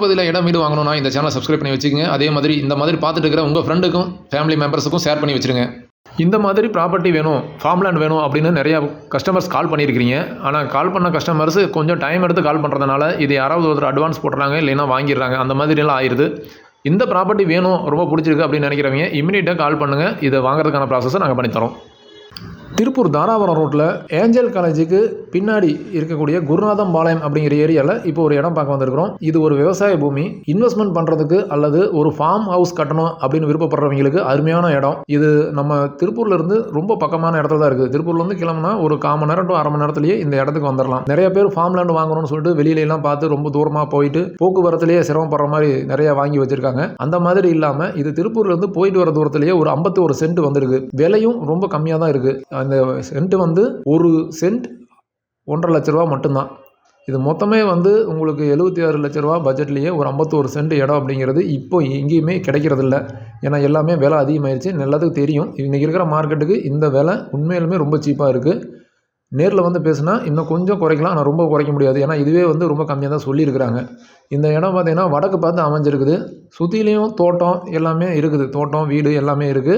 திருப்பூர் இடம் வீடு வாங்கணும்னா இந்த சேனலை சப்ஸ்கிரைப் பண்ணி வச்சுக்கோங்க. அதே மாதிரி இந்த மாதிரி பார்த்துட்டு இருக்கிற உங்கள் ஃப்ரெண்டுக்கும் ஃபேமிலி மெம்பர்ஸுக்கும் ஷேர் பண்ணி வச்சுருங்க. இந்த மாதிரி ப்ராப்பர்ட்டி வேணும் ஃபார்ம்லேண்ட் வேணும் அப்படின்னு நிறையா கஸ்டமர்ஸ் கால் பண்ணியிருக்கிறீங்க. ஆனால் கால் பண்ண கஸ்டமர்ஸ் கொஞ்சம் டைம் எடுத்து கால் பண்ணுறதுனால இது யாராவது ஒருத்தர் அட்வான்ஸ் போட்டுறாங்க இல்லைன்னா வாங்கிடுறாங்க. அந்த மாதிரியெல்லாம் ஆயிடுது இந்த ப்ராப்பர்ட்டி வேணும் ரொம்ப பிடிச்சிருக்கு அப்படின்னு நினைக்கிறவங்க இம்மிடியட்டாக கால் பண்ணுங்கள் இதை வாங்குறதுக்கான ப்ராசஸை நாங்கள் பண்ணித்தரோம். திருப்பூர் தாராபுரம் ரோட்டில் ஏஞ்சல் காலேஜுக்கு பின்னாடி இருக்கக்கூடிய குருநாதம் பாளையம் அப்படிங்கிற ஏரியாவில் இப்போ ஒரு இடம் பார்க்க வந்திருக்கிறோம். இது ஒரு விவசாய பூமி. இன்வெஸ்ட்மெண்ட் பண்ணுறதுக்கு அல்லது ஒரு ஃபார்ம் ஹவுஸ் கட்டணும் அப்படின்னு விருப்பப்படுறவங்களுக்கு அருமையான இடம். இது நம்ம திருப்பூர்லேருந்து ரொம்ப பக்கமான இடத்துல தான் இருக்குது. திருப்பூர்லேருந்து கிளம்புனா ஒரு கால் நேரம் டு அரை மணி நேரத்துலேயே இந்த இடத்துக்கு வந்துடலாம் நிறைய பேர் ஃபார்ம் லேண்ட் வாங்கணும்னு சொல்லிட்டு வெளியிலலாம் பார்த்து ரொம்ப தூரமாக போயிட்டு போக்குவரத்துலேயே சிரமப்படுற மாதிரி நிறைய வாங்கி வச்சுருக்காங்க. அந்த மாதிரி இல்லாமல் இது திருப்பூர்லேருந்து போயிட்டு வர தூரத்துலேயே ஒரு ஐம்பத்தி ஒரு சென்ட் வந்திருக்கு. விலையும் ரொம்ப கம்மியாக தான் இருக்குது அந்த சென்ட் வந்து ஒரு சென்ட் ஒன்றரை லட்ச ரூபா மட்டும்தான். இது மொத்தமே வந்து உங்களுக்கு எழுபத்தி ஆறு லட்ச ரூபா பட்ஜெட்லேயே ஒரு ஐம்பத்தோரு சென்ட் இடம் அப்படிங்கிறது இப்போ எங்கேயுமே கிடைக்கிறதில்ல. ஏன்னா எல்லாமே விலை அதிகமாயிருச்சு. நல்லதுக்கு தெரியும். இன்றைக்கி இருக்கிற மார்க்கெட்டுக்கு இந்த விலை உண்மையிலுமே ரொம்ப சீப்பாக இருக்குது நேரில் வந்து பேசுனா இன்னும் கொஞ்சம் குறைக்கலாம். ஆனால் ரொம்ப குறைக்க முடியாது. ஏன்னா இதுவே வந்து ரொம்ப கம்மியாக தான் சொல்லியிருக்கிறாங்க. இந்த இடம் பார்த்தீங்கன்னா வடக்கு பார்த்து அமைஞ்சிருக்குது. சுற்றிலையும் தோட்டம் எல்லாமே இருக்குது. தோட்டம் வீடு எல்லாமே இருக்குது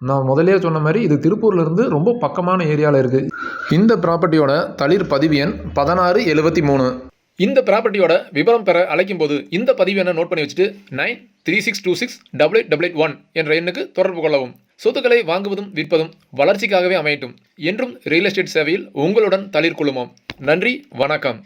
நான் முதலே சொன்ன மாதிரி இது திருப்பூர்லேருந்து ரொம்ப பக்கமான ஏரியாவில் இருக்குது இந்த ப்ராப்பர்ட்டியோட தளிர் பதிவு எண் பதினாறு எழுபத்தி மூணு. இந்த ப்ராப்பர்ட்டியோட விவரம் பெற அழைக்கும் போது இந்த பதிவு எண்ணை நோட் பண்ணி வச்சுட்டு nine three six two six double eight double eight one என்ற எண்ணுக்கு தொடர்பு கொள்ளவும். சொத்துக்களை வாங்குவதும் விற்பதும் வளர்ச்சிக்காகவே அமையட்டும். என்றும் ரியல் எஸ்டேட் சேவையில் உங்களுடன் தளிர் குழுமம் நன்றி வணக்கம்.